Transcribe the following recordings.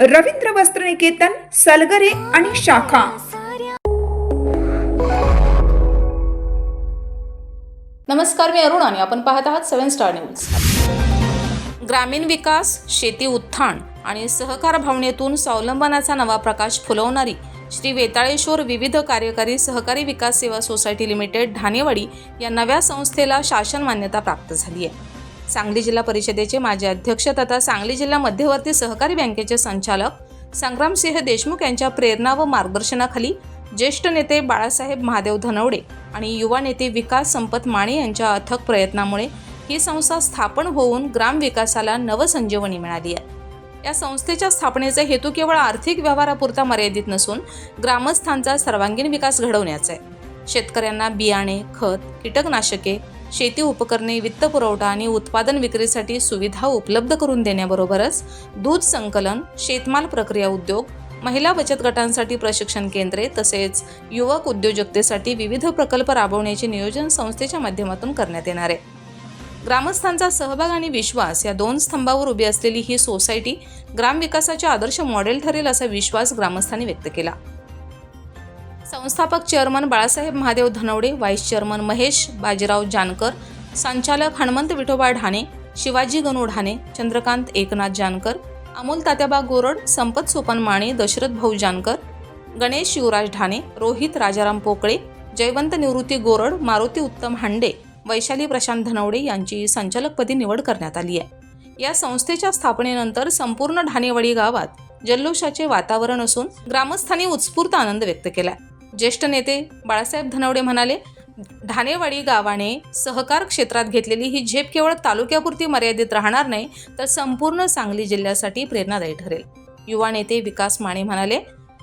रवींद्र वस्त्रनिकेतन सलगरे आणि शाखा. नमस्कार मी अरुण आणि आपण पाहत आहात सेवन स्टार न्यूज. ग्रामीण विकास शेती उत्थान आणि सहकार भावनेतून स्वावलंबनाचा नवा प्रकाश फुलवणारी श्री वेताळेश्वर विविध कार्यकारी सहकारी विकास सेवा सोसायटी लिमिटेड ढाणेवाडी या नव्या संस्थेला शासन मान्यता प्राप्त झाली आहे. सांगली जिल्हा परिषदेचे माजी अध्यक्ष तथा सांगली जिल्हा मध्यवर्ती सहकारी बँकेचे संचालक संग्रामसिंह देशमुख यांच्या प्रेरणा व मार्गदर्शनाखाली ज्येष्ठ नेते बाळासाहेब महादेव धनवडे आणि युवा नेते विकास संपत माने यांच्या अथक प्रयत्नामुळे ही संस्था स्थापन होऊन ग्रामविकासाला नवसंजीवनी मिळाली आहे. या संस्थेच्या स्थापनेचा हेतू केवळ आर्थिक व्यवहारापुरता मर्यादित नसून ग्रामस्थांचा सर्वांगीण विकास घडवण्याचा आहे. शेतकऱ्यांना बियाणे खत कीटकनाशके शेती उपकरणे वित्तपुरवठा आणि उत्पादन विक्रीसाठी सुविधा उपलब्ध करून देण्याबरोबरच दूध संकलन शेतमाल प्रक्रिया उद्योग महिला बचत गटांसाठी प्रशिक्षण केंद्रे तसेच युवक उद्योजकतेसाठी विविध प्रकल्प राबवण्याचे नियोजन संस्थेच्या माध्यमातून करण्यात येणार आहे. ग्रामस्थांचा सहभाग आणि विश्वास या दोन स्तंभावर उभी असलेली ही सोसायटी ग्रामविकासाचे आदर्श मॉडेल ठरेल असा विश्वास ग्रामस्थांनी व्यक्त केला. संस्थापक chairman Balasaheb Mahadev Dhanawade vice chairman Mahesh Bajirao Jankar संचालक हनुमंत विठोबा ढाणे शिवाजी गणू ढाणे चंद्रकांत एकनाथ जानकर अमोल तात्याबा गोरड संपत सोपन माने दशरथ भाऊ जानकर गणेश शिवराज ढाणे रोहित राजाराम पोकळे जयवंत निवृत्ती गोरड मारुती उत्तम हांडे वैशाली प्रशांत धनवडे यांची संचालकपदी निवड करण्यात आली आहे. या संस्थेच्या स्थापनेनंतर संपूर्ण ढाणेवाडी गावात जल्लोषाचे वातावरण असून ग्रामस्थांनी उत्स्फूर्त आनंद व्यक्त केला ज्येष्ठ नेते बाळासाहेब धनवडे म्हणाले ढाणेवाडी गावाने सहकार क्षेत्रात घेतलेली ही झेप केवळ तालुक्यापुरती मर्यादित राहणार नाही तर संपूर्ण सांगली जिल्ह्यासाठी प्रेरणादायी ठरेल. युवा नेते विकास माने म्हणाले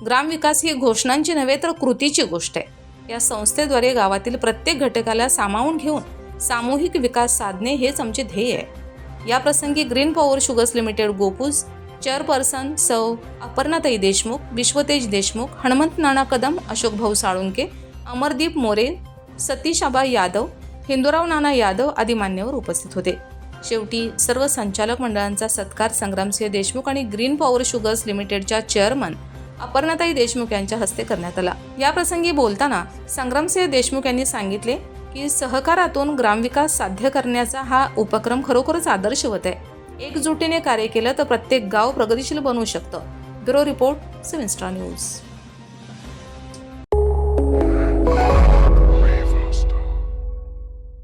ग्रामविकास ही घोषणांची नव्हे तर कृतीची गोष्ट आहे. या संस्थेद्वारे गावातील प्रत्येक घटकाला सामावून घेऊन सामूहिक विकास साधणे हेच आमचे ध्येय आहे. या प्रसंगी green power sugars limited Gopuj chairperson सौ अपर्णाताई देशमुख विश्वतेज देशमुख हनुमंत नाना कदम अशोक भाऊ साळुंके अमरदीप मोरे सतीश आबा यादव हिंदुराव नाना यादव आदी मान्यवर उपस्थित होते. शेवटी सर्व संचालक मंडळांचा सत्कार संग्रामसिंह देशमुख आणि ग्रीन पॉवर शुगर्स लिमिटेडच्या चेअरमन अपर्णाताई देशमुख यांच्या हस्ते करण्यात आला. या प्रसंगी बोलताना संग्रामसिंह देशमुख यांनी सांगितले की सहकारातून ग्रामविकास साध्य करण्याचा हा उपक्रम खरोखरच आदर्शवत आहे. एकजुटीने कार्य केलं तर प्रत्येक गाव प्रगतिशील बनवू शकतं. Bureau report seven star news.